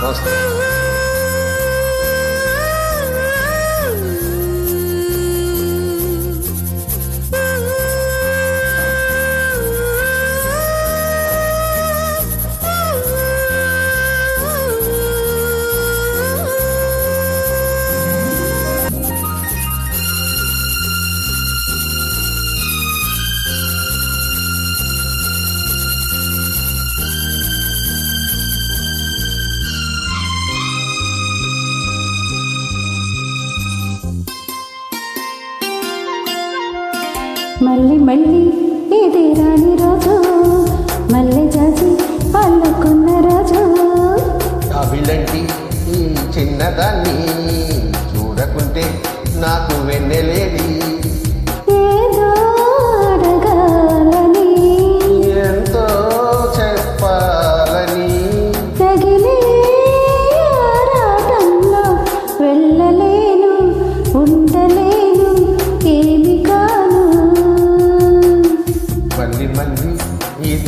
Nossa. మళ్ళీ మళ్ళీ ఇది రాని రోజు. మళ్ళీ జాజి అల్లుకున్న రోజు. అవిలంటి ఈ చిన్నదాన్ని చూడకుంటే నాకు వెన్నెలేది. ఏదో అడగాలని. ఎంతో చెప్పాలని. తగిలే ఆరాటంలో వెళ్ళలేను ఉండలేను ఏమి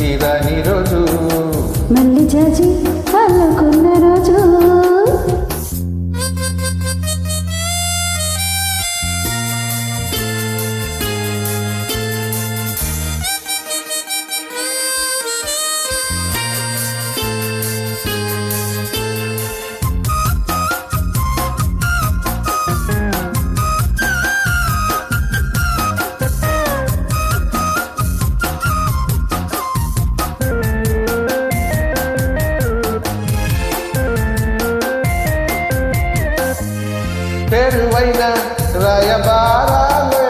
ఇది రోజు. మళ్ళీ జాజి అల్లుకున్న రోజు. పెరువైన రాయబారాలే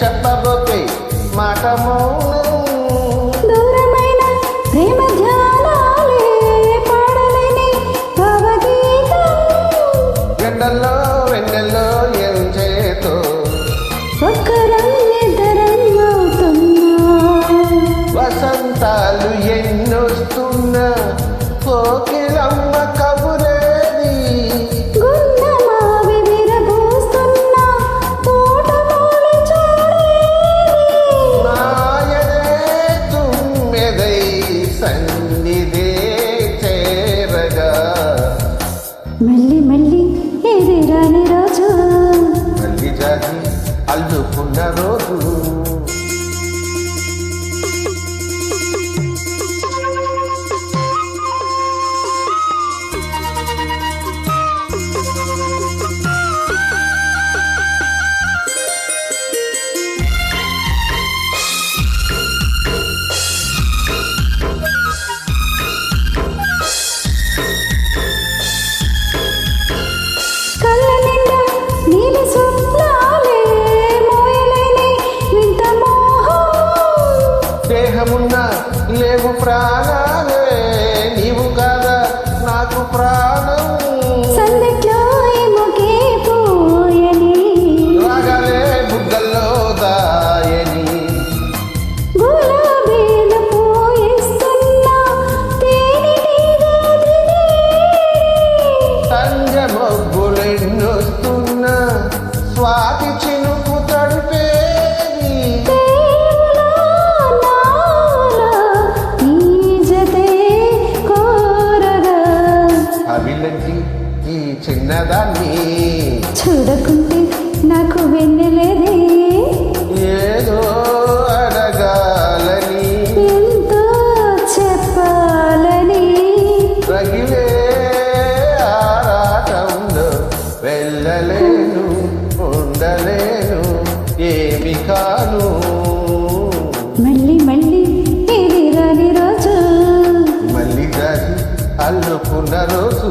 చెప్పబోతే మాట మౌనం లేవు ప్రాణాలే. చిన్నదాన్ని. చూడకుంటే నాకు వెన్నెలేదే. ఏదో అడగాలని. ఎంతో చెప్పాలని. రగిలే ఆరాటంలో వెళ్ళలేను ఉండలేను ఏమి కాను. మళ్ళీ మళ్ళీ ఇది రాని రోజు. మళ్ళీ దాచి అల్లుకున్న రోజు.